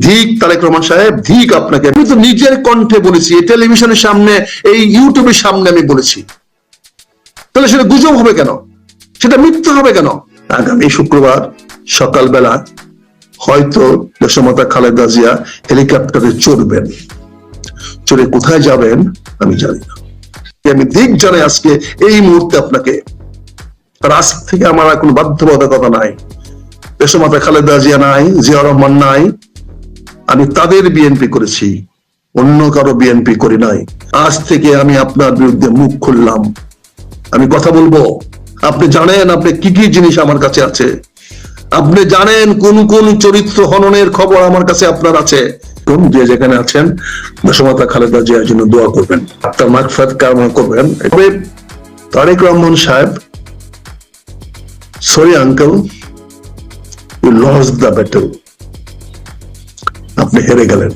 ধিক রহমান সাহেব, ধিক আপনাকে। আমি তো নিজের কণ্ঠে বলেছি, এই টেলিভিশনের সামনে, এই ইউটিউবের সামনে আমি বলেছি। তাহলে সেটা গুজব হবে কেন? সেটা মিথ্যা হবে কেন? আগামী শুক্রবার সকালবেলা হয়তো দেশমাতা খালেদা জিয়া হেলিকপ্টারে চড়বেন। চড়ে কোথায় যাবেন, আমি জানি না। আমি দিক জানাই আজকে এই মুহূর্তে আপনাকে। আজ থেকে আমার আর কোনো বাধ্যবাধকতা নাই। দেশমাতা খালেদা জিয়া নাই, জিয়া রহমান নাই। আমি তাদের বিএনপি করেছি, অন্য কারও বিএনপি করি নাই। আজ থেকে আমি আপনার বিরুদ্ধে মুখ খুললাম। আমি কথা বলব, আপনি জানেন আপনি কি কি জিনিস আমার কাছে আছে। আপনি জানেন কোন কোন চরিত্র হননের খবর আমার কাছে আপনার আছে। যে যেখানে আছেন দশমাতা খালেদা জিয়ার জন্য দোয়া করবেন আপনার মাকফাত কামনা করবেন। তবে তারেক রহমান সাহেব, sorry uncle you loss the battle আপনি হেরে গেলেন।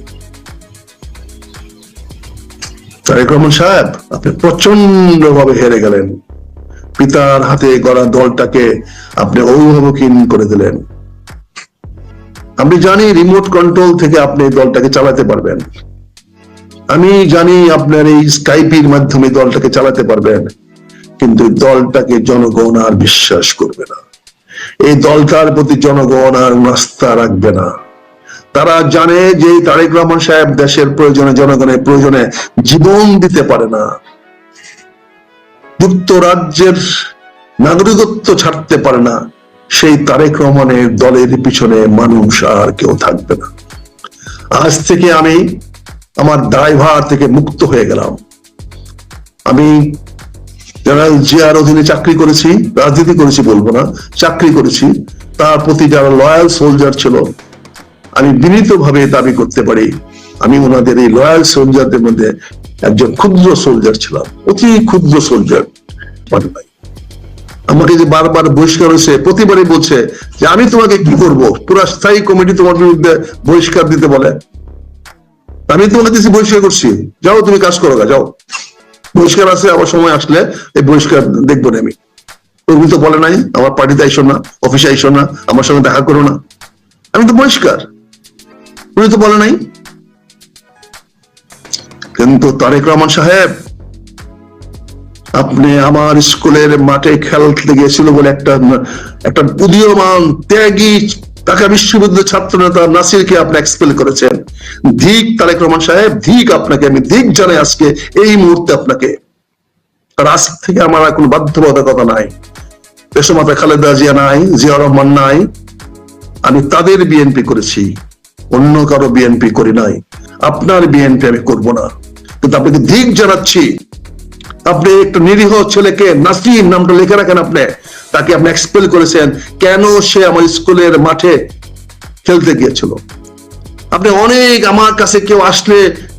তারেক রহমান সাহেব, আপনি প্রচণ্ড ভাবে হেরে গেলেন। পিতার হাতে গড়া দলটাকে আপনি অভিভাবকহীন করে দিলেন। আমি জানি রিমোট কন্ট্রোল থেকে আপনি দলটাকে চালাতে পারবেন। আমি জানি আপনার এই স্কাইপির মাধ্যমে দলটাকে চালাতে পারবেন। কিন্তু দলটাকে জনগণ আর বিশ্বাস করবে না। এই দলটার প্রতি জনগণ আর নাস্তা রাখবে না। তারা জানে যে তারেক রহমান সাহেব দেশের প্রয়োজনে, জনগণের প্রয়োজনে জীবন দিতে পারে না। যুক্তরাজ্যের নাগরিকত্ব ছাড়তে পারে না। সেই তারেক রহমানের দলের পিছনে মানুষ আর কেউ থাকবে না। আজ থেকে আমি আমার দায়ভার থেকে মুক্ত হয়ে গেলাম। আমি জেনারেল জিয়ার অধীনে চাকরি করেছি, রাজনীতি করেছি বলব না, চাকরি করেছি, তার প্রতি যারা লয়াল সোলজার ছিল, আমি বিনীতভাবে দাবি করতে পারি, আমি ওনাদের এই লয়াল সোলজারদের মধ্যে একজন ক্ষুদ্র সোলজার ছিলাম, অতি ক্ষুদ্র সোলজার আমাকে যে বারবার বহিষ্কার হয়েছে, প্রতিবারই বলছে যে আমি তোমাকে কি করব? পুরা স্থায়ী কমিটি তোমার বিরুদ্ধে বহিষ্কার দিতে বলে। আমি তোমাকে বহিষ্কার করছি, যাও তুমি কাজ করো যাও। বহিষ্কার আছে, আবার সময় আসলে এই বহিষ্কার দেখব না আমি। তুমি তো বলে নাই, আমার পার্টিতে আইসো না, অফিসে আইসো না, আমার সঙ্গে দেখা করো না। আমি তো বহিষ্কার। উনি তো বলে নাই। কিন্তু তারেক রহমান সাহেব, আপনি আমার স্কুলের মাঠে খেলতে গিয়েছিল বলে একটা একটা উদীয়মান ত্যাগী ঢাকা বিশ্ববিদ্যালয়ের ছাত্র নেতা নাসিরকে আপনি এক্সপেল করেছেন। ধিক তারেক রহমান সাহেব, ধিক আপনাকে, আমি ধিক জানাই আজকে এই মুহূর্তে আপনাকে। আর আজ থেকে আমার আর কোনো বাধ্যবাধকতা নাই। দেশমাতা খালেদা জিয়া নাই, জিয়া রহমান নাই। আমি তাদের বিএনপি করেছি। অন্য কারও বিএনপি করি নাই। আপনার বিএনপি আমি করব না। কিন্তু আপনাকে ধিক জানাচ্ছি। আপনি একটা নিরীহ ছেলেকে নাসির নামটা লিখে রাখেন আপনি। তাকে আপনি এক্সপেল করেছেন, কেন সে আমার স্কুলের মাঠে খেলতে গিয়েছিল? আপনি অনেক আমার কাছে কেউ আসলে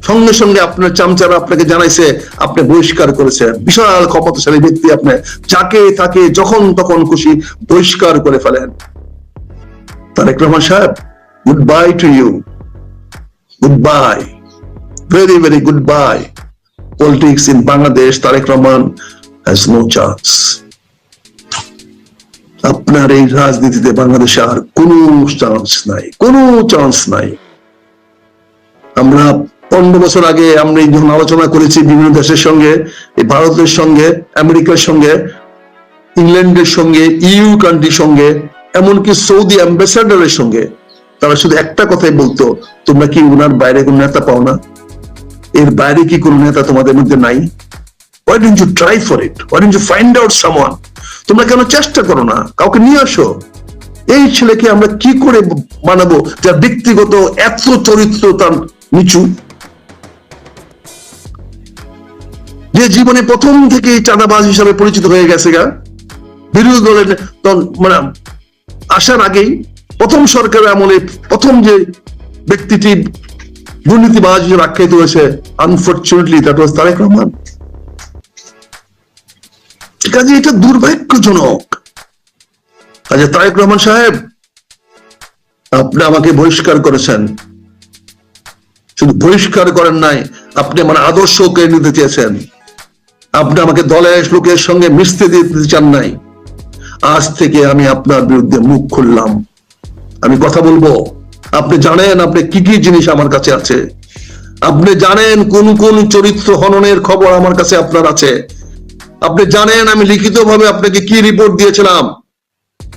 সঙ্গে সঙ্গে আপনার চামচারা আপনাকে জানাইছে, আপনি বহিষ্কার করেছেন। বিশাল ক্ষমতাশালী ব্যক্তি আপনি, যাকে তাকে যখন তখন খুশি বহিষ্কার করে ফেলেন। তারেক রহমান সাহেব good bye to you good bye very very good bye politics in Bangladesh Tarique Rahman has no chance. আপনার এই রাজনীতিতে বাংলাদেশে আর কোনো চান্স নাই, কোনো চান্স নাই। আমরা পনেরো বছর আগে আমরা যখন আলোচনা করেছি বিভিন্ন দেশের সঙ্গে ভারতের সঙ্গে, আমেরিকার সঙ্গে, ইংল্যান্ডের সঙ্গে, ইউ কান্ট্রির সঙ্গে, এমনকি সৌদি অ্যাম্বাসাডারের সঙ্গে। তারা শুধু একটা কথাই বলতো, তোমরা কি উনার বাইরে কোন নেতা পাও না? এর বাইরে কি কোন নেতা তোমাদের মধ্যে নাই? Why don't you try for it why don't you find out someone তোমরা কেন চেষ্টা করো না? কাউকে নিয়ে আসো। এই ছেলেকে আমরা কি করে বানাবো যার ব্যক্তিগত এত চরিত্র তার নিচু? যে জীবনে প্রথম থেকে চাঁদাবাজ হিসাবে পরিচিত হয়ে গেছে গা। বিরোধী দলের মানে আসার আগেই প্রথম সরকারের আমলে প্রথম যে ব্যক্তিটি দুর্নীতিবাজ হিসেবে আখ্যায়িত হয়েছে unfortunately that was Tarique Rahman. কাজে এটা দুর্ভাগ্যজনক। কাজে তারেক রহমান সাহেব, আপনি আমাকে বহিষ্কার করেছেন। শুধু বহিষ্কার করেন নাই, আপনি আমার আদর্শকে নিতে চেয়েছেন। আপনি আমাকে দলের লোকের সঙ্গে মিশতে দিতে চান নাই। আজ থেকে আমি আপনার বিরুদ্ধে মুখ খুললাম। আমি কথা বলব, আপনি জানেন আপনি কি কি জিনিস আমার কাছে আছে। আপনি জানেন কোন কোন চরিত্র হননের খবর আমার কাছে আপনার আছে। আপনি জানেন, আমি লিখিতভাবে আপনাকে কি রিপোর্ট দিয়েছিলাম?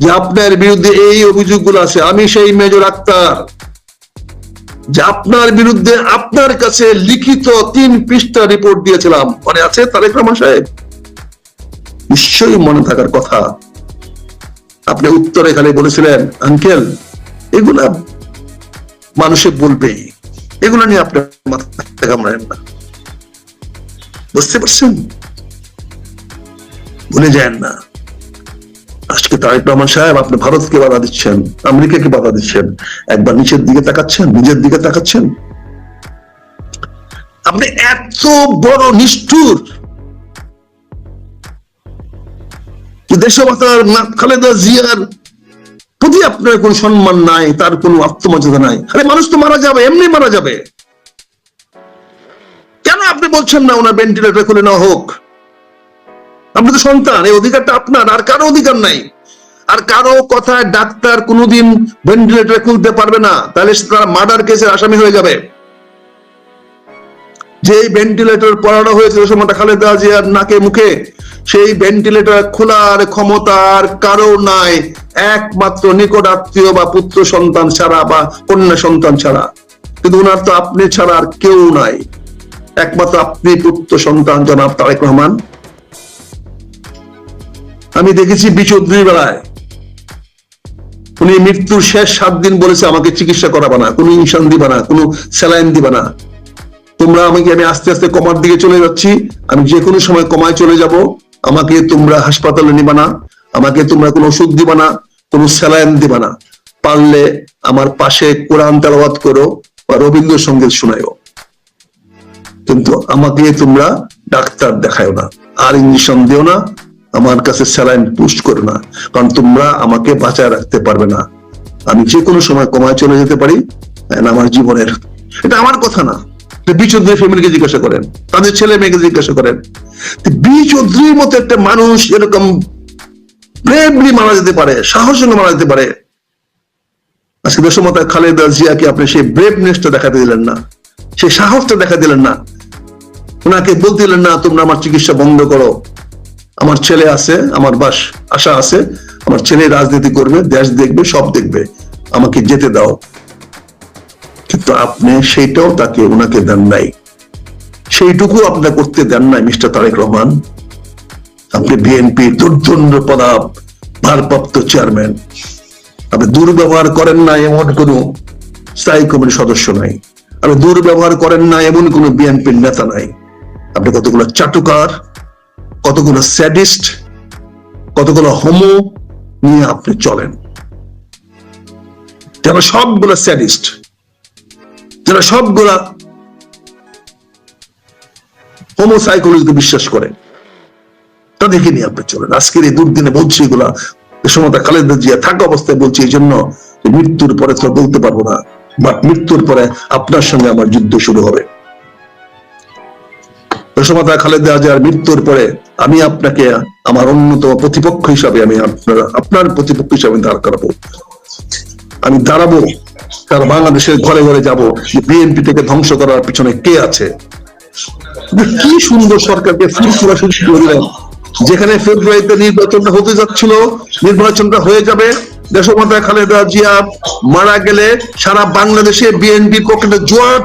যে আপনার বিরুদ্ধে এই অভিযোগগুলো আছে। আমি সেই মেজর আক্তার। যে আপনার বিরুদ্ধে আপনার কাছে লিখিত তিন পৃষ্ঠা রিপোর্ট দিয়েছিলাম। মনে আছে, তারেক রহমান সাহেব? নিশ্চয়ই মনে থাকার কথা। আপনি উত্তরে খালি বলেছিলেন, আঙ্কেল, এগুলা মানুষে বলবেই। এগুলো নিয়ে আপনার মাথা কামড়ায়েন না। বুঝতে পারছেন? ভুলে যান না। আজকে তারেক রহমান সাহেব আপনি ভারতকে বাধা দিচ্ছেন, আমেরিকাকে বাধা দিচ্ছেন। একবার নিচের দিকে তাকাচ্ছেন, নিজের দিকে তাকাচ্ছেন। আপনি এত বড় নিষ্ঠুর। যে দেশমাতার খালেদা জিয়ার প্রতি আপনার কোন সম্মান নাই, তার কোনো আত্মমর্যাদা নাই। আরে মানুষ তো মারা যাবে, এমনি মারা যাবে। কেন আপনি বলছেন না ওনার ভেন্টিলেটর খুলে নেওয়া হোক? আপনি তো সন্তান, এই অধিকারটা আপনার, আর কারও অধিকার নাই। আর কারও কথায় ডাক্তার কোনোদিন ভেন্টিলেটর খুলতে পারবে না, তাহলে তারা মার্ডার কেসের আসামি হয়ে যাবে। যে ভেন্টিলেটর পড়ানো হয়েছিল সময়টা খালেদা জিয়ার নাকে মুখে, সেই ভেন্টিলেটর খোলার ক্ষমতার কারও নাই। একমাত্র নিকট আত্মীয় বা পুত্র সন্তান ছাড়া বা কন্যা সন্তান ছাড়া। কিন্তু ওনার তো আপনি ছাড়া আর কেউ নাই। একমাত্র আপনি পুত্র সন্তান, জনাব তারেক রহমান। আমি দেখেছি বিচৌধুরী বেলায় উনি মৃত্যুর শেষ সাত দিন বলেছে, আমাকে চিকিৎসা করাবা না, কোনো ইনসান দিবা না, কোনো স্যালাইন দিবা না। তোমরা আমাকে, আমি আস্তে আস্তে কমার দিকে চলে যাচ্ছি। আমি যে কোনো সময় কমায় চলে যাব। আমাকে তোমরা হাসপাতালে নিবা না, আমাকে তোমরা কোনো ওষুধ দিবা না, কোনো স্যালাইন দিবা না। পারলে আমার পাশে কোরআন তেলাওয়াত করো বা রবীন্দ্রসঙ্গীত শোনায়ও। কিন্তু আমাকে তোমরা ডাক্তার দেখায় না, আর ইঞ্জেকশন দিও না আমার কাছে স্যালাইন পুশ করো না, কারণ তোমরা আমাকে বাঁচায় রাখতে পারবে না। আমি যে কোনো সময় কমায় চলে যেতে পারি আমার জীবনের। এটা আমার কথা না। বি চৌধুরী ফ্যামিলিকে জিজ্ঞাসা করেন, তাদের ছেলে মেয়েকে জিজ্ঞাসা করেন বি চৌধুরীর মতো একটা মানুষ এরকম মারা যেতে পারে, সাহস মারা যেতে পারে। আজকে দেশমতা খালেদা জিয়াকে আপনি সেই ব্রেভনেসটা দেখাতে দিলেন না, সেই সাহসটা দেখা দিলেন না। ওনাকে বলতে দিলেন, না, তোমরা আমার চিকিৎসা বন্ধ করো। আমার ছেলে আছে, আমার বাস আশা আছে, আমার ছেলে রাজনীতি করবে, দেশ দেখবে, সব দেখবে। আমাকে যেতে দাও। কিন্তু আপনি সেইটাও তাকে ওনাকে দেন নাই। সেইটুকু আপনার করতে দেন নাই, মিস্টার তারেক রহমান। আপনি বিএনপির দুর্দণ্ড পদা ভারপ্রাপ্ত চেয়ারম্যান। আপনি দুর্ব্যবহার করেন না এমন কোন স্থায়ী কমিটির সদস্য নাই। আপনি দুর্ব্যবহার করেন না এমন কোন বিএনপির নেতা নাই। আপনি কতগুলো চাটুকার কতগুলো স্যাডিস্ট কতগুলো হোমো নিয়ে আপনি চলেন। যারা সবগুলো স্যাডিস্ট যারা সবগুলা হোমো সাইকোলজিকে বিশ্বাস করে। তাদেরকে নিয়ে আপনি চলেন। আজকের এই দুর্দিনে বলছি এগুলা সমতা খালেদা জিয়া থাকা অবস্থায় বলছি, এই জন্য মৃত্যুর পরে তো বলতে পারব না বাট মৃত্যুর পরে আপনার সঙ্গে আমার যুদ্ধ শুরু হবে। সমতা খালেদা জিয়ার মৃত্যুর পরে আমি আপনাকে আমার অন্যতম প্রতিপক্ষ হিসাবে আমি আপনার আপনার প্রতিপক্ষ হিসাবে দাঁড় করাবো। আমি দাঁড়াবো, কারণ বাংলাদেশের ঘরে ঘরে যাব বিএনপি থেকে ধ্বংস করার পিছনে কে আছে? কি সুন্দর সরকারকে ফুরফুরা করে দিলেন। যেখানে ফেব্রুয়ারিতে নির্বাচনটা হতে যাচ্ছিল, নির্বাচনটা হয়ে যাবে দেশমাতা খালেদা জিয়া মারা গেলে সারা বাংলাদেশে বিএনপির পক্ষে জোয়ার